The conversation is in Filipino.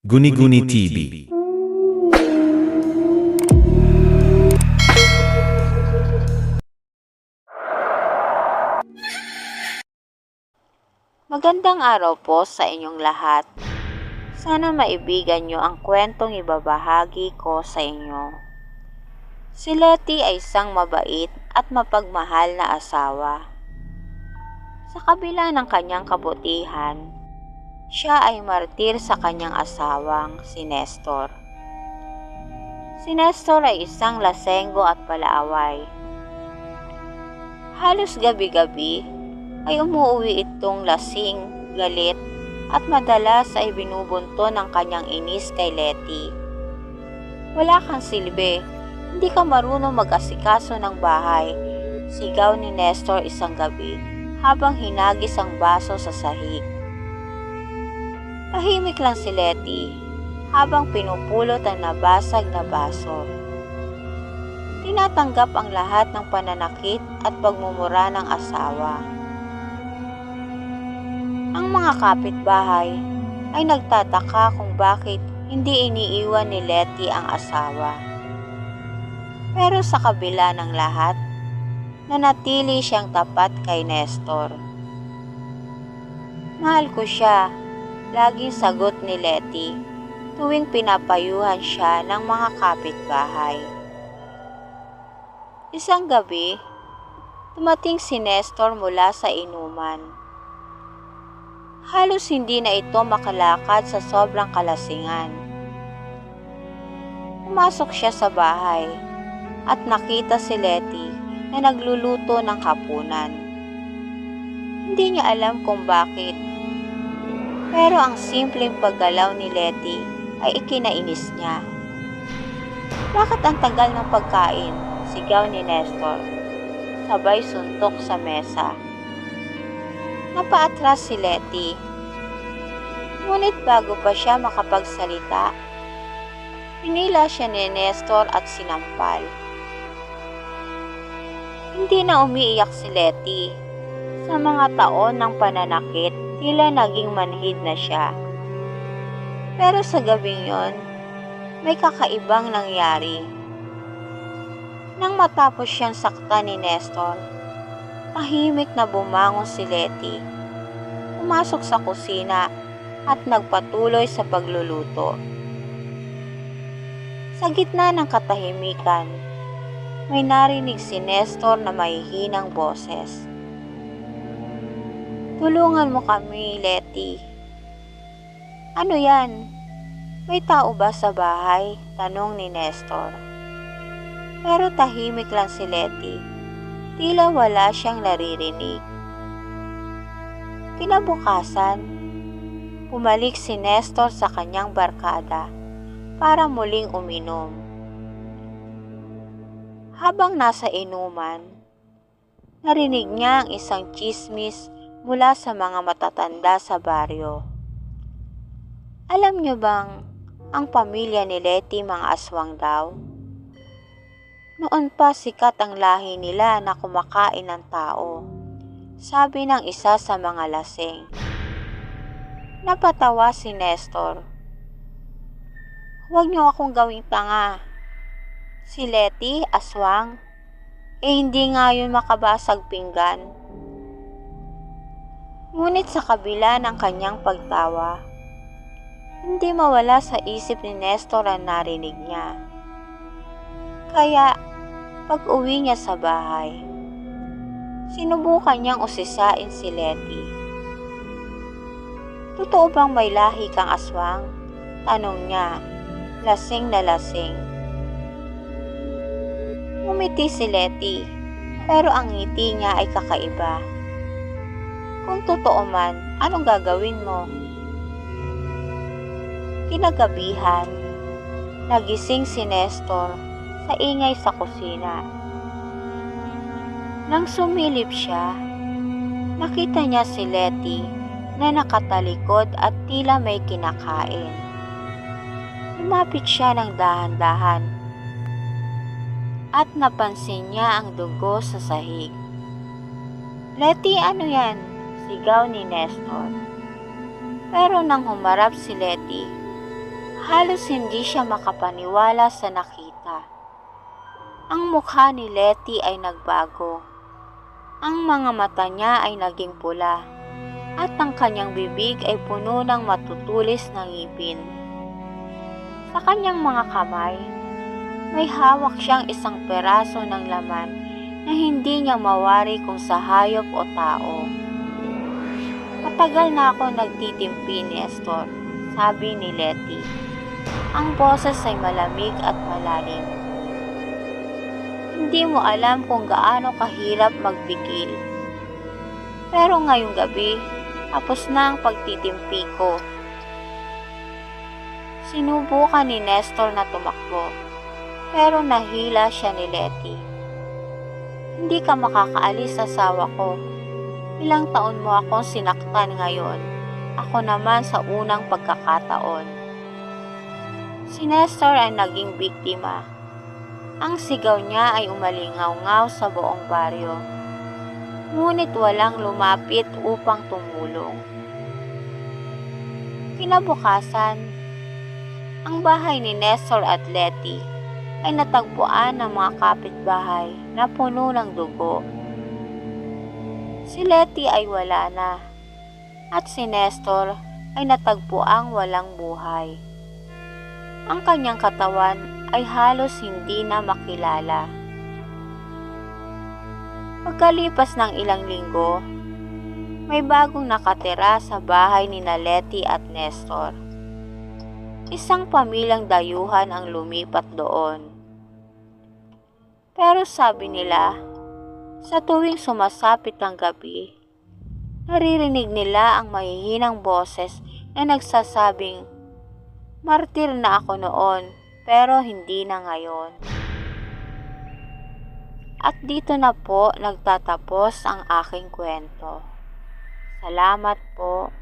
Guni-Guni TV. Magandang araw po sa inyong lahat. Sana maibigan nyo ang kwentong ibabahagi ko sa inyo. Si Letty ay isang mabait at mapagmahal na asawa. Sa kabila ng kanyang kabutihan, siya ay martir sa kanyang asawang si Nestor. Si Nestor ay isang lasenggo at palaaway. Halos gabi-gabi ay umuwi itong lasing, galit, at madalas ay binubunto ng kanyang inis kay Letty. Wala kang silbi, hindi ka marunong mag-asikaso ng bahay, sigaw ni Nestor isang gabi habang hinagis ang baso sa sahig. Tahimik lang si Letty habang pinupulot ang nabasag na baso. Tinatanggap ang lahat ng pananakit at pagmumura ng asawa. Ang mga kapitbahay ay nagtataka kung bakit hindi iniiwan ni Letty ang asawa. Pero sa kabila ng lahat, nanatili siyang tapat kay Nestor. Mahal ko siya, laging sagot ni Letty tuwing pinapayuhan siya ng mga kapitbahay. Isang gabi, dumating si Nestor mula sa inuman. Halos hindi na ito makalakad sa sobrang kalasingan. Pumasok siya sa bahay at nakita si Letty na nagluluto ng hapunan. Hindi niya alam kung bakit. Pero ang simpleng paggalaw ni Letty ay ikinainis niya. Bakit ang tagal ng pagkain? Sigaw ni Nestor. Sabay suntok sa mesa. Napaatras si Letty. Ngunit bago pa siya makapagsalita, hinila siya ni Nestor at sinampal. Hindi na umiiyak si Letty. Sa mga taon ng pananakit, tila naging manhid na siya. Pero sa gabing yon, may kakaibang nangyari. Nang matapos siyang sakta ni Nestor, tahimik na bumangon si Letty. Pumasok sa kusina at nagpatuloy sa pagluluto. Sa gitna ng katahimikan, may narinig si Nestor na mahihinang boses. Tulungan mo kami, Letty. Ano yan? May tao ba sa bahay? Tanong ni Nestor. Pero tahimik lang si Letty. Tila wala siyang naririnig. Kinabukasan, bumalik si Nestor sa kanyang barkada para muling uminom. Habang nasa inuman, narinig niya ang isang chismis mula sa mga matatanda sa baryo. Alam niyo bang ang pamilya ni Letty mga aswang daw? Noon pa sikat ang lahi nila na kumakain ng tao. Sabi ng isa sa mga lasing. Napatawa si Nestor. Huwag niyo akong gawing tanga. Si Letty, aswang. Eh hindi nga yun makabasag pinggan. Ngunit sa kabila ng kanyang pagtawa, hindi mawala sa isip ni Nestor ang narinig niya. Kaya, pag uwi niya sa bahay, sinubukan niyang usisain si Letty. Totoo bang may lahi kang aswang? Tanong niya, lasing na lasing. Umiti si Letty, pero ang ngiti niya ay kakaiba. Kung totoo man, anong gagawin mo? Kinagabihan, nagising si Nestor sa ingay sa kusina. Nang sumilip siya, nakita niya si Letty na nakatalikod at tila may kinakain. Lumapit siya ng dahan-dahan at napansin niya ang dugo sa sahig. Letty, ano yan? Sigaw ni Nestor. Pero nang humarap si Letty, Halos hindi siya makapaniwala sa nakita. Ang mukha ni Letty ay nagbago. Ang mga mata niya ay naging pula at ang kanyang bibig ay puno ng matutulis na ngipin. Sa kanyang mga kamay, may hawak siyang isang peraso ng laman na hindi niya mawari kung sa hayop o tao. Matagal na ako nagtitimpi ni Estor, sabi ni Letty. Ang boses ay malamig at malalim. Hindi mo alam kung gaano kahirap magpigil. Pero ngayong gabi, tapos na ang pagtitimpi ko. Sinubukan ni Nestor na tumakbo, pero nahila siya ni Letty. Hindi ka makakaalis sa sawa ko. Ilang taon mo akong sinaktan ngayon. Ako naman sa unang pagkakataon. Si Nestor ay naging biktima. Ang sigaw niya ay umalingaw-ngaw sa buong baryo. Ngunit walang lumapit upang tumulong. Kinabukasan, ang bahay ni Nestor at Letty ay natagpuan ng mga kapitbahay na puno ng dugo. Si Letty ay wala na at si Nestor ay natagpuang walang buhay. Ang kanyang katawan ay halos hindi na makilala. Pagkalipas ng ilang linggo, may bagong nakatira sa bahay ni Letty at Nestor. Isang pamilyang dayuhan ang lumipat doon. Pero sabi nila, sa tuwing sumasapit ang gabi, naririnig nila ang mahihinang boses na nagsasabing, Martir na ako noon, pero hindi na ngayon. At dito na po nagtatapos ang aking kwento. Salamat po.